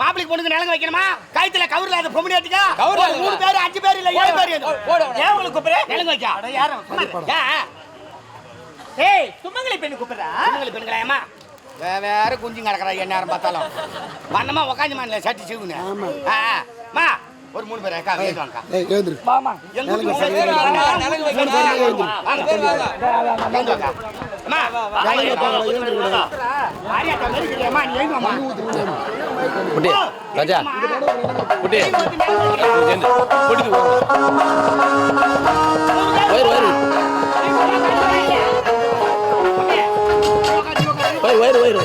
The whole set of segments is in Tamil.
மாப்பிளைக்கு பொண்ணுக்கு நிலங்க வைக்கணுமா? கைத்துல கவுர்ல அது பொம்மணி அடிக்கா கவுர்ல ஒரு மூணு பேர் அஞ்சு பேர் இல்ல ஏழு பேர். ஏன் உங்களுக்கு கூப்பிடுற? நிலங்க வைக்கா. யாரும் ஏன் ஏய் சுமங்கலி பெண்ணு கூப்பிடுறா? பெண்கள் பெண்களாயம்மா வே வேற குஞ்சு கிடக்குறா? என்ன நேரம் பார்த்தாலும். வண்ணமா உக்காந்து மாநில சட்டி சிவுங்க மா ஒரு மூணு பேர் அக்கா எழுது வாங்கக்கா. ஏய் எழுந்துரு. வாமா. பேர் வாங்க. குட்டி ராஜா. குட்டி. வயிறு வயிறு. வயிறு வயிறு.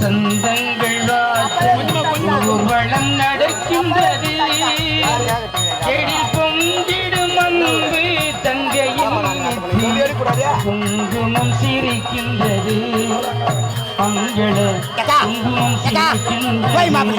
வசந்தங்கள் வாச ஊர்வலம் நடக்கின்றது. எழில் பொங்கிடும் அன்பு தங்கையின் குங்குமம் சிரிக்கின்றது. மங்கள குங்குமம். சிரிக்கின்றது.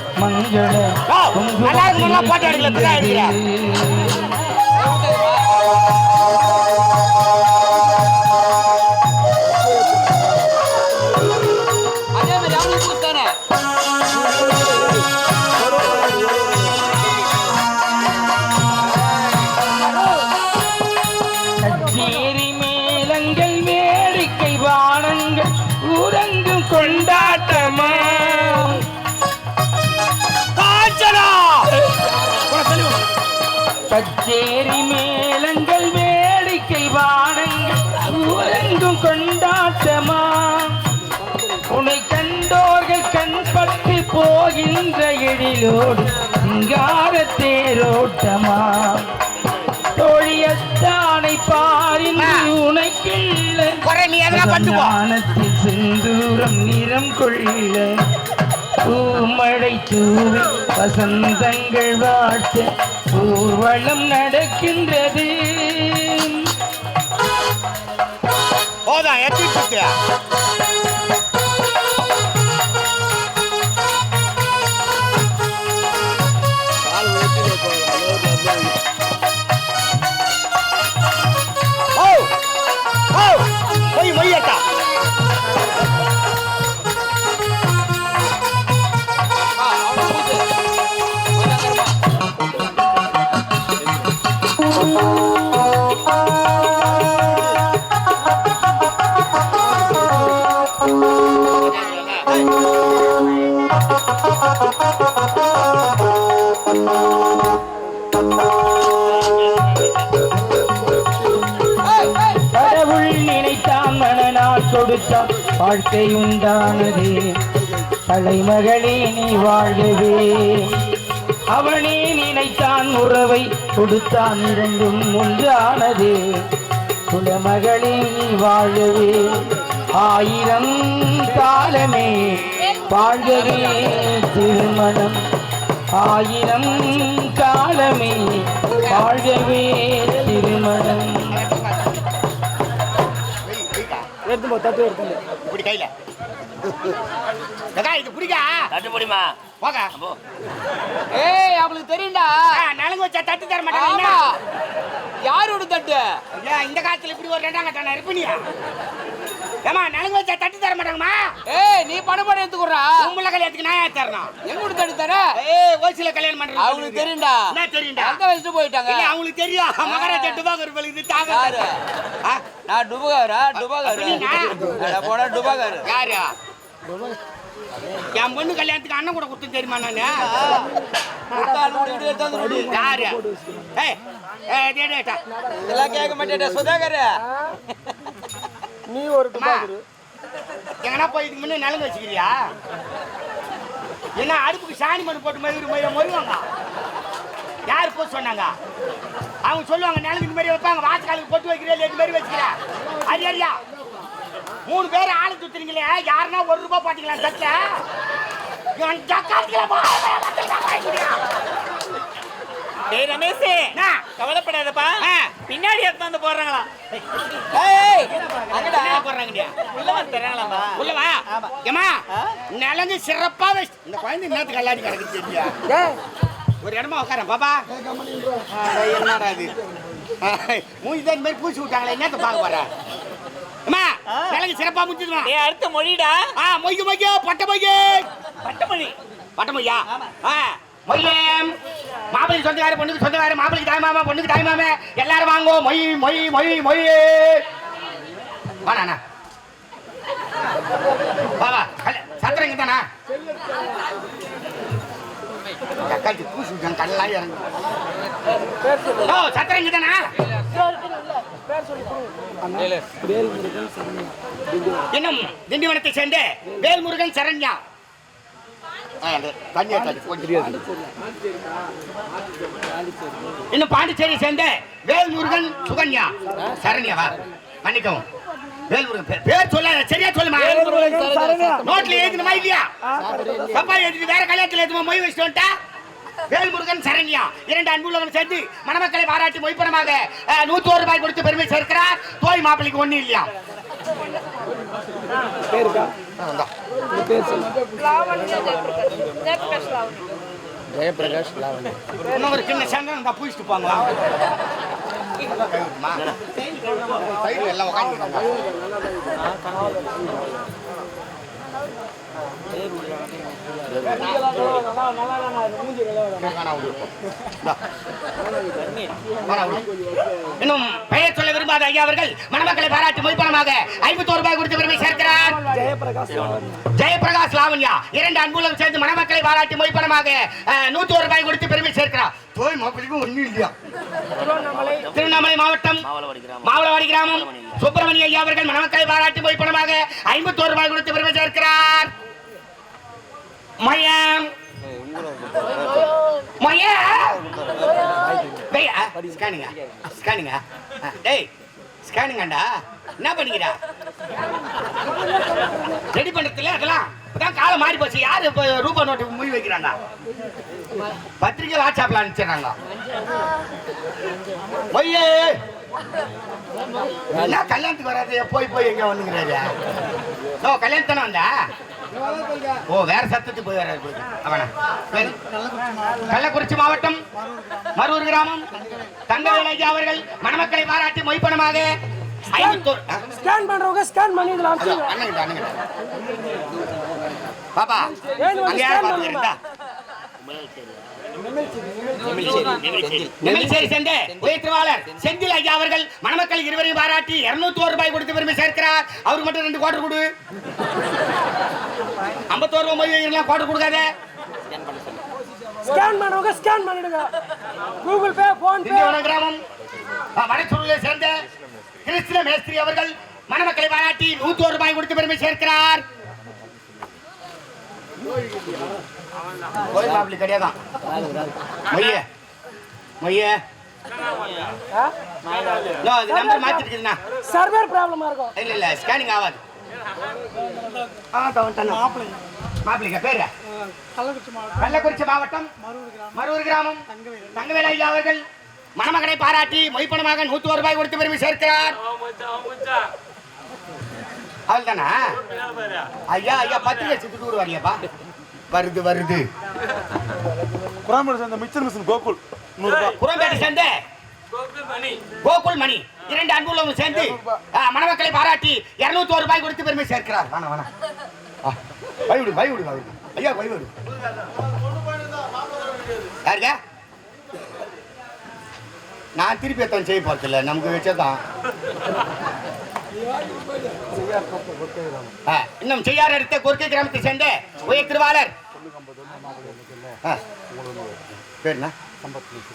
இருக்கு, நல்லா போட்டோ எடுக்கல, கச்சேரி மேளங்கள் வேடிக்கை வானங்கள் ஊரெங்கும் கொண்டாட்டமா? உன்னை கண்டோர்கள் கண்பட்டு போகின்ற எழிலோடு சிங்கார தேரோட்டமா? தோழியத்தானை பாரிந்து உனக்கில்ல. செந்தூரம் நிறம் கொள்ள பூமழை தூவி வசந்தங்கள் வாட்ட ஊர்வலம் நடக்கின்றது. போதும், எத்தி மனநாள் வாழ்க்கை உண்டானதே. தலைமகளே நீ வாழ்கவே அவனே நினைத்தான் உறவை கொடுத்தான் இரண்டும் ஒன்றானதே. குலமகளே நீ வாழவே ஆயிரம் காலமே வாழ்கவே திருமணம். ஆயிரம் காலமே வாழ்கவே திருமணம். இப்படி கையில. ஏக்கா, இது பிடிக்கா? தட்டுப்படிமா போக ஏய் அவளுக்கு தெரியும்டா. நலங்கு வச்சா தட்டு தர மாட்டாங்க. யாரோட தட்டு? ஏன் இந்த காலத்துல இப்படி ஒரு ரெண்டாம் கட்டான இருப்பினியா? ஏமா நலங்கு வச்சா தட்டி தர மாட்டாங்கம்மா. ஏய் நீ பணம் பணம் எடுத்துக்குறா உங்களை கல்யாணத்துக்கு நான் ஏன் தரணும்? எங்க கொடுத்து எடுத்து தர? ஏய் ஓசில கல்யாணம் பண்றது அவங்களுக்கு தெரியும்டா. என்ன தெரியும்டா? எங்க வச்சுட்டு போயிட்டாங்க. இல்ல அவங்களுக்கு தெரியும். மகாராஜா டுபாகர் தாங்க யாரு? ஆ, நான் டுபகாரா டுபகாரு? அட போடா டுபகாரு யாரு? என் பொண்ணு கல்யாணத்துக்கு அண்ணன் கூட கொடுத்து தெரியுமா நானு? யாரு? ஏய் ஏய். இதெல்லாம் கேட்க மாட்டேடா சுதாகர். நீ ஒரு அம்மா, எங்கனா போய் இதுக்கு முன்னே நலங்கு வச்சுக்கிறியா? என்ன அடுப்புக்கு சாணி மண் போட்டு மயிறு மொழிவாங்க யார் போய் சொன்னாங்க? அவங்க சொல்லுவாங்க நிலங்கு இந்த மாதிரி வைப்பாங்க வாசக்காலுக்கு பொட்டு வைக்கிறே இந்த மாதிரி வச்சுக்கிறேன். அது அறியா மூணு பேர் ஆளு சுத்துறீங்களே யாருன்னா ஒரு ரூபாய் பாத்தீங்களா தட்டுல இவன் ஜக்காத்துல வா, வா, வா, வா, வா, டேய் ரமேஷ்? கவலைப்படாதப்பா. பின்னாடி எடுத்து வந்து போடுறாங்களா? ஏய் அங்கடா. போடுறாங்கடியா? உள்ள வந்து தராங்களாப்பா உள்ள வா. ஏமா நிலங்கு சிறப்பா வச்சு இந்த குழந்தை என்னத்துக்கு கல்லாடி கிடக்கு தெரியா ஒரு இடமா உட்காரன் பாப்பா. என்னடா இது? மூஞ்சி தான் இந்த மாதிரி பூசி விட்டாங்களே என்னத்த பார்க்க போற? அம்மா நிலங்கு சிறப்பா முடிச்சுதுமா டேய் அடுத்த மொழிடா. ஆ மொய்க்கு மொய்க்கு பட்ட மொய்க்கு பட்டமொழி பட்ட மொய்யா ஆ. மொய்யம். மாப்பிளைக்கு சொந்தக்கார பொண்ணுக்கு சொந்தக்கார மாப்பிளைக்கு தாய் மாமா பொண்ணுக்கு தாய் மாமா எல்லாரும் வாங்கோ. மொய் மொய் மொய் மொய். வாண்ணா வா வா. கல்ல- சத்திரம் இங்க தானா பூசி கல்லாம் இறங்கு ஓ சத்திரம் இங்க தானா இன்னும் திண்டிவனத்தை சேர்ந்த வேல்முருகன் சரண்யா ஆ, அது தண்ணியை தள்ளி போட்டு. இன்னும் பாண்டிச்சேரி சேர்ந்த வேல்முருகன் சுகன்யா. சரண்யாவா மன்னிக்கவும். வேல்முருகன் பேர் சொல்ல சரியா சொல்லுமா? நோட்ல எழுதணுமா இல்லையா? தப்பா எழுதி வேற கல்யாணத்துல எழுதுமா மொய் வச்சுட்டு வந்துட்டா? வேல்முருகன் சரண்யா. இரண்டு அன்புள்ளவர்கள் சேர்ந்து மணமக்களை பாராட்டி மொய்ப்பணமாக அஹ், நூத்தி ஒரு ரூபாய் கொடுத்து பெருமை சேர்க்கிறார். தோய் மாப்பிளைக்கு ஒண்ணு இல்லையா. ஜெயபிரகாஷ் லாவண்யா. இன்னும் ஒரு சின்ன சண்டை இருந்தா பூச்சிட்டு போங்க. சைடுல எல்லாம் உட்காந்துருக்காங்க இன்னும் பெயர் சொல்ல விரும்பாத ஐயா அவர்கள் மணமக்களை பாராட்டி மொழிப்பணமாக ஐம்பத்தோரு ரூபாய் கொடுத்து பெருமை சேர்க்கிறார். ஜெயபிரகாஷ் லாவண்யா இரண்டு அன்புலம் சேர்ந்து மணமக்களை பாராட்டி மொழிப்பணமாக நூத்தி ஒரு ரூபாய் கொடுத்து பெருமை சேர்க்கிறார். தோய் மாப்பிளைக்கும் ஒண்ணும் இல்லையா? திருவண்ணாமலை மாவட்டம் மாவளவாடி கிராமம். சுப்பிரமணிய ஐயா அவர்கள் மணமக்களை பாராட்டி மொய்ப்பணமாக ஐம்பத்தோரு ரூபாய் கொடுத்து பெருமை சேர்க்கிறார். மயம் என்ன பண்ணிக்கிறா? ரெடி இப்பதான் காலம் மாறி போச்சு. யாரு இப்ப ரூபா நோட்டு மூவி வைக்கிறாங்க? பத்திரிகை வாட்ஸ்அப்ல அனுப்பிச்சாங்க மொய்யே என்ன கல்யாணத்துக்கு வராது? போய் போய் எங்க வந்துங்கிறாரு ஓ கல்யாணத்தானே வந்தா? ஓ வேற சத்தத்துக்கு போய் வராது போய். அவனா. கள்ளக்குறிச்சி மாவட்டம் மரூர் கிராமம். தங்கவேலையா அவர்கள் மணமக்களை பாராட்டி மொய்ப்பணமாக ஸ்கேன் பண்றவங்க ஸ்கேன் அதோ, அண்ணன்கிட்ட, அண்ணன்கிட்ட. பாப்பா அங்க யார் உயர்த்திவாளர் செந்தில் ஐயா அவர்கள் மணமக்கள் இருவரையும் பாராட்டி இருநூத்தி ஒரு ரூபாய் கொடுத்து பெருமை சேர்க்கிறார். அவருக்கு மட்டும் ரெண்டு கோட்டர் கொடு. ஐம்பத்தோரு ரூபாய் மொழி கோட்டர் கொடுக்காத. ஸ்கேன் பண்றவங்க ஸ்கேன் பண்ணிடுங்க. கூகுள் பே போன் பே கிராமம் வடச்சூரிலே சேர்ந்த கிறிஸ்தின மேஸ்திரி அவர்கள் மணமக்களை பாராட்டி நூத்தி ஒரு ரூபாய் கொடுத்து பெருமை சேர்க்கிறார். கிடையாதான் மொய்ய நம்பர் மாத்திட்டு இருக்குதுண்ணா சர்வர் ப்ராப்ளமா இருக்கும். இல்ல இல்ல ஸ்கேனிங் ஆகாது. கள்ளக்குறிச்சி மாவட்டம். மரூர் கிராமம். தங்கவேல ஐயா அவர்கள். மணமகனை பாராட்டி மொய்ப்பணமாக நூத்தி ஒரு ரூபாய் கொடுத்து பெருமை சேர்க்கிறார். அவள் தானா ஐயா ஐயா பத்திரிகை சுட்டு வருவாரியாப்பா வருது வருது. குராம்பேடு சேர்ந்த மிக்சர் மிஷின் கோகுல் புறம்பேட்டை சேர்ந்த கோகுல் மணி. இரண்டு அன்புள்ளவங்க சேர்ந்து ஆ, மணமக்களை பாராட்டி இருநூத்தி ஒரு ரூபாய் கொடுத்து பெருமை சேர்க்கிறார். வேணா வேணா ஆ, வை விடு வை விடு வை விடு. ஐயா வை விடு யாருங்க? நான் திருப்பி எத்தனை செய்ய போறதில்ல. நமக்கு வச்சதான் இன்னும் செய்யார் எடுத்த கொர்க்கை கிராமத்தை சேர்ந்த உயர் திருவாளர். ஆ,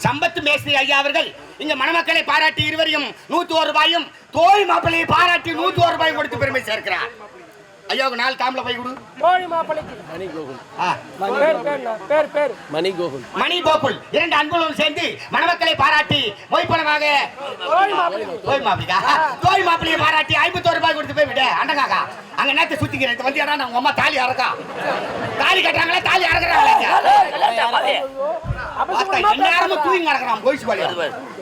சம்பத்து மேஸ்திரி ஐயா அவர்கள் இங்க மணமக்களை பாராட்டி இருவரையும் நூத்தி ஒரு ரூபாயும் தோய் மாப்பிள்ளையை பாராட்டி நூத்தி ஒரு ரூபாயும் கொடுத்து பெருமை சேர்க்கிறார். ஐயாவுக்கு நாலு தாம்பளை போய் கொடு கோழி மாப்பிளைக்கு மணி கோகுல் ஆ. பேர் பேர் பேர் பேர் மணி கோகுல் மணி கோகுல் இரண்டு அன்புகளும் சேர்ந்து மணமக்களை பாராட்டி மொய்ப்பணமாக கோழி மாப்பிளைக்கு தோய் மாப்பிளைக்கா தோய் மாப்பிள்ளையை பாராட்டி ஐம்பத்தோரு ரூபாய் கொடுத்து போய் விடு அண்டகாக்கா அங்க நேத்து சுத்திக்கிறேன் வந்து யாரா உங்க அம்மா தாலி அறக்கா தாலி கட்டுறாங்களா தாலி அறக்குறாங்களா அபசகுணமா தூங்கி நடக்கிறான் போயிச்சு பாலியா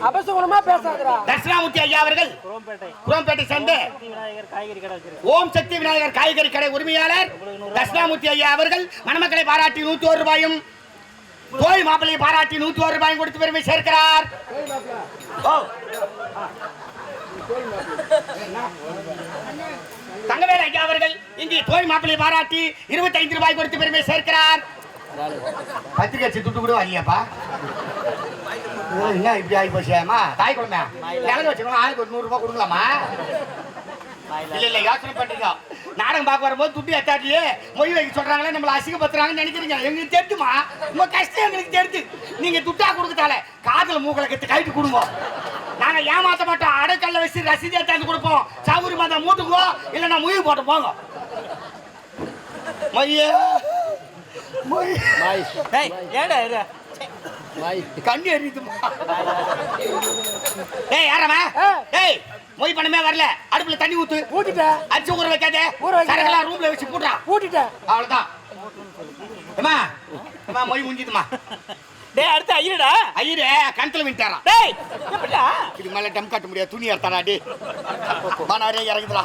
அபசகுணமா பேசாதடா. தட்சிணாமூர்த்தி ஐயா அவர்கள் குரோம்பேட்டை. சேர்ந்து ஓம் சக்தி விநாயகர் காய்கறி கடை உரிமையாளர் தட்சிணாமூர்த்தி ஐயா அவர்கள் மணமக்களை பாராட்டி நூத்தி ஒரு ரூபாயும் கோய் மாப்பிள்ளையை பாராட்டி நூத்தி ஒரு ரூபாயும் கொடுத்து பெருமை சேர்க்கிறார். தங்கவேல் ஐயா அவர்கள் இங்கே தோய் மாப்பிள்ளையை பாராட்டி இருபத்தைந்து ரூபாய் கொடுத்து பெருமை சேர்க்கிறார். பத்திரிகை அடிச்சு துட்டு கூட வரலையாப்பா என்ன இப்படி ஆகி போச்சேம்மா தாய் குழந்தை நிலங்க வச்சுக்கணும் ஆளுக்கு ஒரு நூறுரூபா கொடுக்கலாமா இல்ல இல்ல யோசனை பண்றீங்க. நாடகம் பார்க்க வரும்போது துட்டு எத்தாட்டியே மொய் வைக்க சொல்றாங்களே நம்மள அசிங்கப்படுத்துறாங்கன்னு நினைக்கிறீங்க. எங்களுக்கு தெரிஞ்சுமா? உங்க கஷ்டம் எங்களுக்கு தெரிஞ்சு. நீங்க துட்டா கொடுக்கத்தால காதில் மூக்கல கத்து கைட்டு கொடுங்க. நாங்க ஏமாத்த மாட்டோம். அடக்கல்ல வச்சு ரசீதி எடுத்தாந்து கொடுப்போம். சவுரி மாதம் மூட்டுக்குவோம் இல்லைன்னா முயல் போட்டு போங்க. மொய்யே. மொய் டேய் ஏடா மாய் கண்ணி எரியுதுமா? ஏய் யாரமா ஏய் மொய் பண்ணமே வரல. அடுப்புல தண்ணி ஊத்து. ஊத்திட்டேன் அடிச்சு ஊற வைக்காத. ஊற வைக்காத. ரூம்ல வச்சு போடுறா ஊட்டிட்டேன். அவ்வளவுதான். மொய் முடிஞ்சுதுமா டேய் அடுத்து ஐயடா ஐயரே கணத்துல விட்டாராம் டேய் இது மேல டம் கட்ட முடியாது. துணி எடுத்தாரா டி மானாரே இறங்குதுடா.